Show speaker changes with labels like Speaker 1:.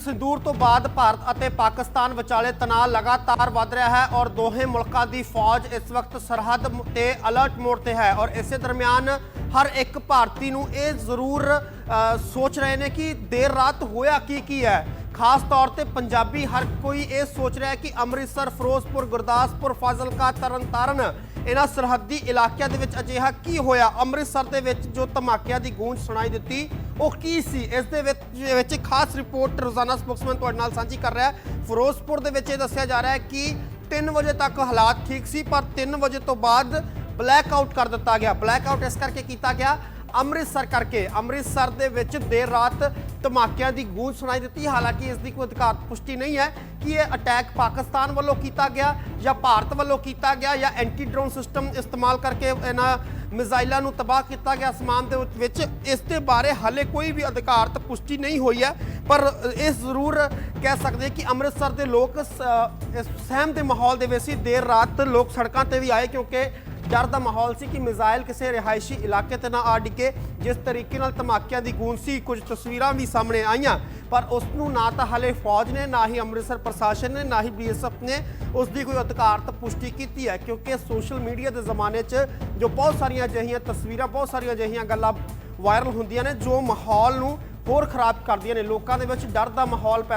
Speaker 1: ਸਿੰਦੂਰ ਤੋਂ ਬਾਅਦ ਭਾਰਤ ਅਤੇ ਪਾਕਿਸਤਾਨ ਵਿਚਾਲੇ ਤਣਾਅ ਲਗਾਤਾਰ ਵੱਧ ਰਿਹਾ ਹੈ ਔਰ ਦੋਹੇ ਮੁਲਕਾਂ ਦੀ ਫੌਜ ਇਸ ਵਕਤ ਸਰਹੱਦ ਤੇ ਅਲਰਟ ਮੋਡ ਤੇ ਹੈ ਔਰ ਇਸੇ ਦਰਮਿਆਨ ਹਰ ਇੱਕ ਭਾਰਤੀ ਨੂੰ ਇਹ ਜ਼ਰੂਰ ਸੋਚ ਰਹੇ ਨੇ ਕਿ ਦੇਰ ਰਾਤ ਹੋਇਆ ਕੀ ਕੀ ਹੈ। ਖਾਸ ਤੌਰ ਤੇ ਪੰਜਾਬੀ ਹਰ ਕੋਈ ਇਹ ਸੋਚ ਰਿਹਾ ਹੈ ਕਿ ਅੰਮ੍ਰਿਤਸਰ, ਫਿਰੋਜ਼ਪੁਰ, ਗੁਰਦਾਸਪੁਰ, ਫਾਜ਼ਿਲਕਾ, ਤਰਨਤਾਰਨ ਇਹਨਾਂ ਸਰਹੱਦੀ ਇਲਾਕਿਆਂ ਦੇ ਵਿੱਚ ਅਜਿਹਾ ਕੀ ਹੋਇਆ? ਅੰਮ੍ਰਿਤਸਰ ਦੇ ਵਿੱਚ ਜੋ ਧਮਾਕਿਆਂ ਦੀ ਗੂੰਜ ਸੁਣਾਈ ਦਿੱਤੀ ਉਹ ਕੀ ਸੀ? ਇਸ ਦੇ ਵਿੱਚ ਖਾਸ ਰਿਪੋਰਟ ਰੋਜ਼ਾਨਾ ਸਪੋਕਸਮੈਨ ਤੁਹਾਡੇ ਨਾਲ ਸਾਂਝੀ ਕਰ ਰਿਹਾ ਹੈ। ਫਿਰੋਜ਼ਪੁਰ ਦੇ ਵਿੱਚ ਇਹ ਦੱਸਿਆ ਜਾ ਰਿਹਾ ਹੈ ਕਿ 3 ਵਜੇ ਤੱਕ ਹਾਲਾਤ ਠੀਕ ਸੀ, ਪਰ 3 ਵਜੇ ਤੋਂ ਬਾਅਦ ਬਲੈਕ ਆਊਟ ਕਰ ਦਿੱਤਾ ਗਿਆ। ਬਲੈਕ ਆਊਟ ਇਸ ਕਰਕੇ ਕੀਤਾ ਗਿਆ ਅੰਮ੍ਰਿਤਸਰ ਕਰਕੇ। ਅੰਮ੍ਰਿਤਸਰ ਦੇ ਵਿੱਚ ਦੇਰ ਰਾਤ ਧਮਾਕਿਆਂ ਦੀ ਗੂੰਜ ਸੁਣਾਈ ਦਿੱਤੀ। ਹਾਲਾਂਕਿ ਇਸ ਦੀ ਕੋਈ ਅਧਿਕਾਰ ਪੁਸ਼ਟੀ ਨਹੀਂ ਹੈ ਕਿ ਇਹ ਅਟੈਕ ਪਾਕਿਸਤਾਨ ਵੱਲੋਂ ਕੀਤਾ ਗਿਆ ਜਾਂ ਭਾਰਤ ਵੱਲੋਂ ਕੀਤਾ ਗਿਆ ਜਾਂ ਐਂਟੀ ਡਰੋਨ ਸਿਸਟਮ ਇਸਤੇਮਾਲ ਕਰਕੇ ਇਹਨਾਂ ਮਿਜ਼ਾਈਲਾਂ ਨੂੰ ਤਬਾਹ ਕੀਤਾ ਗਿਆ। ਅਸਮਾਨ ਦੇ ਵਿੱਚ ਇਸ ਦੇ ਬਾਰੇ ਹਾਲੇ ਕੋਈ ਵੀ ਅਧਿਕਾਰਤ ਪੁਸ਼ਟੀ ਨਹੀਂ ਹੋਈ ਹੈ। ਪਰ ਇਹ ਜ਼ਰੂਰ ਕਹਿ ਸਕਦੇ ਕਿ ਅੰਮ੍ਰਿਤਸਰ ਦੇ ਲੋਕ ਸ- ਇਸ ਸਹਿਮ ਦੇ ਮਾਹੌਲ ਦੇ ਵਿੱਚ ਸੀ ਦੇਰ ਰਾਤ ਲੋਕ ਸੜਕਾਂ ਤੇ ਵੀ ਆਏ ਕਿਉਂਕਿ ਡਰ ਦਾ ਮਾਹੌਲ ਸੀ ਕਿ ਮਿਜ਼ਾਈਲ ਕਿਸੇ ਰਿਹਾਇਸ਼ੀ ਇਲਾਕੇ ਤੇ ਨਾ ਆ ਡਿੱਗੇ, ਜਿਸ ਤਰੀਕੇ ਨਾਲ ਧਮਾਕਿਆਂ ਦੀ ਗੂੰਜ ਸੀ। ਕੁਝ ਤਸਵੀਰਾਂ ਵੀ ਸਾਹਮਣੇ ਆਈਆਂ, ਪਰ ਉਸ ਨੂੰ ਨਾ ਤਾਂ ਹਲੇ ਫੌਜ ਨੇ, ਨਾ ਹੀ ਅੰਮ੍ਰਿਤਸਰ ਪ੍ਰਸ਼ਾਸਨ ਨੇ, ਨਾ ਹੀ ਬੀਐਸਐਫ ਨੇ ਉਸ ਦੀ ਕੋਈ ਅਧਿਕਾਰਤ ਪੁਸ਼ਟੀ ਕੀਤੀ ਹੈ, ਕਿਉਂਕਿ ਸੋਸ਼ਲ ਮੀਡੀਆ ਦੇ ਜ਼ਮਾਨੇ 'ਚ ਜੋ ਬਹੁਤ ਸਾਰੀਆਂ ਅਜਿਹੀਆਂ ਤਸਵੀਰਾਂ, ਬਹੁਤ ਸਾਰੀਆਂ ਅਜਿਹੀਆਂ ਗੱਲਾਂ ਵਾਇਰਲ ਹੁੰਦੀਆਂ ਨੇ, ਜੋ ਮਾਹੌਲ ਨੂੰ ਹੋਰ ਖਰਾਬ ਕਰਦੀਆਂ ਨੇ। ਲੋਕਾਂ ਦੇ ਵਿੱਚ ਡਰ ਦਾ ਮਾਹੌਲ ਪੈਦਾ